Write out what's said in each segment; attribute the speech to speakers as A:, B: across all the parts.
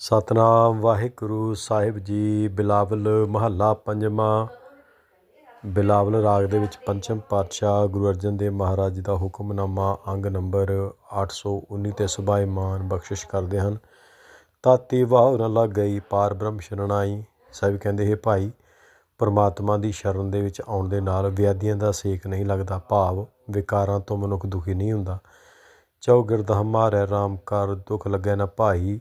A: ਸਤਨਾਮ ਵਾਹਿਗੁਰੂ ਸਾਹਿਬ ਜੀ, ਬਿਲਾਵਲ ਮਹੱਲਾ ਪੰਜਵਾਂ। ਬਿਲਾਵਲ ਰਾਗ ਦੇ ਵਿੱਚ ਪੰਚਮ ਪਾਤਸ਼ਾਹ ਗੁਰੂ ਅਰਜਨ ਦੇਵ ਮਹਾਰਾਜ ਜੀ ਦਾ ਹੁਕਮਨਾਮਾ ਅੰਗ ਨੰਬਰ 819 ਤੇ ਸੁਭਾਏ ਮਾਨ ਬਖਸ਼ਿਸ਼ ਕਰਦੇ ਹਨ। ਤਾਤੀ ਵਾਹ ਨਾ ਲੱਗ ਗਈ ਪਾਰ ਬ੍ਰਹਮ ਸ਼ਰਣਾਈ ਸਾਹਿਬ ਕਹਿੰਦੇ, ਹੈ ਭਾਈ, ਪਰਮਾਤਮਾ ਦੀ ਸ਼ਰਨ ਦੇ ਵਿੱਚ ਆਉਣ ਦੇ ਨਾਲ ਵਿਆਧੀਆਂ ਦਾ ਸੇਕ ਨਹੀਂ ਲੱਗਦਾ, ਭਾਵ ਵਿਕਾਰਾਂ ਤੋਂ ਮਨੁੱਖ ਦੁਖੀ ਨਹੀਂ ਹੁੰਦਾ। ਚੌਗਿਰਦ ਹਮਾਰੇ ਰਾਮ ਕਰ ਦੁੱਖ ਲੱਗਿਆ ਨਾ ਭਾਈ।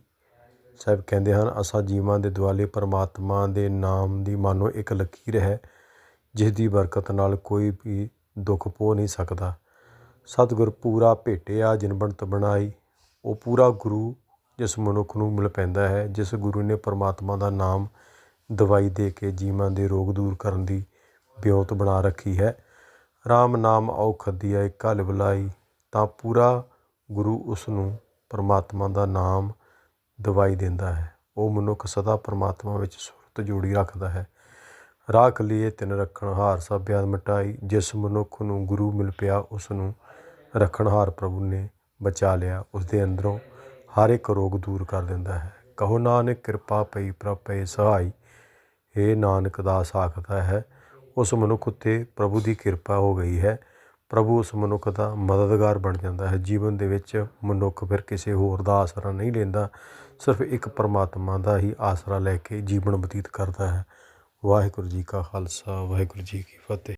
A: ਸਾਹਿਬ ਕਹਿੰਦੇ ਹਨ, ਅਸਾਂ ਜੀਵਾਂ ਦੇ ਦੁਆਲੇ ਪਰਮਾਤਮਾ ਦੇ ਨਾਮ ਦੀ ਮਾਨੋ ਇੱਕ ਲਕੀਰ ਹੈ ਜਿਸ ਦੀ ਬਰਕਤ ਨਾਲ ਕੋਈ ਵੀ ਦੁੱਖ ਪੋ ਨਹੀਂ ਸਕਦਾ। ਸਤਿਗੁਰ ਪੂਰਾ ਭੇਟਿਆ ਜਿਨ ਬਣਤ ਬਣਾਈ, ਉਹ ਪੂਰਾ ਗੁਰੂ ਜਿਸ ਮਨੁੱਖ ਨੂੰ ਮਿਲ ਪੈਂਦਾ ਹੈ, ਜਿਸ ਗੁਰੂ ਨੇ ਪਰਮਾਤਮਾ ਦਾ ਨਾਮ ਦਵਾਈ ਦੇ ਕੇ ਜੀਵਾਂ ਦੇ ਰੋਗ ਦੂਰ ਕਰਨ ਦੀ ਬਿਉਤ ਬਣਾ ਰੱਖੀ ਹੈ। RAM ਨਾਮ ਔਖਦ ਦੀਆ ਇੱਕ ਹਲ ਬੁਲਾਈ, ਤਾਂ ਪੂਰਾ ਗੁਰੂ ਉਸ ਨੂੰ ਪਰਮਾਤਮਾ ਦਾ ਨਾਮ ਦਵਾਈ ਦਿੰਦਾ ਹੈ। ਉਹ ਮਨੁੱਖ ਸਦਾ ਪਰਮਾਤਮਾ ਵਿੱਚ ਸੁਰਤ ਜੋੜੀ ਰੱਖਦਾ ਹੈ। ਰਾਖ ਲਈਏ ਤਿਨ ਰੱਖਣ ਹਾਰ ਸਭ ਬਿਆਦ ਮਟਾਈ। ਜਿਸ ਮਨੁੱਖ ਨੂੰ ਗੁਰੂ ਮਿਲ ਪਿਆ ਉਸ ਨੂੰ ਰੱਖਣਹਾਰ ਪ੍ਰਭੂ ਨੇ ਬਚਾ ਲਿਆ। ਉਸ ਦੇ ਅੰਦਰੋਂ ਹਰ ਇੱਕ ਰੋਗ ਦੂਰ ਕਰ ਦਿੰਦਾ ਹੈ। ਕਹੋ ਨਾਨਕ, ਕਿਰਪਾ ਪਈ, ਪ੍ਰਭ ਪਏ, ਸਹਾਈ। ਇਹ ਨਾਨਕ, ਦਾਸ ਆਖਦਾ ਹੈ, ਉਸ ਮਨੁੱਖ ਉੱਤੇ ਪ੍ਰਭੂ ਦੀ ਕਿਰਪਾ ਹੋ ਗਈ ਹੈ। ਪ੍ਰਭੂ ਉਸ ਮਨੁੱਖ ਦਾ ਮਦਦਗਾਰ ਬਣ ਜਾਂਦਾ ਹੈ। ਜੀਵਨ ਦੇ ਵਿੱਚ ਮਨੁੱਖ ਫਿਰ ਕਿਸੇ ਹੋਰ ਦਾ ਆਸਰਾ ਨਹੀਂ ਲੈਂਦਾ, ਸਿਰਫ ਇੱਕ ਪਰਮਾਤਮਾ ਦਾ ਹੀ ਆਸਰਾ ਲੈ ਕੇ ਜੀਵਨ ਬਤੀਤ ਕਰਦਾ ਹੈ। ਵਾਹਿਗੁਰੂ ਜੀ ਕਾ ਖਾਲਸਾ, ਵਾਹਿਗੁਰੂ ਜੀ ਕੀ ਫਤਿਹ।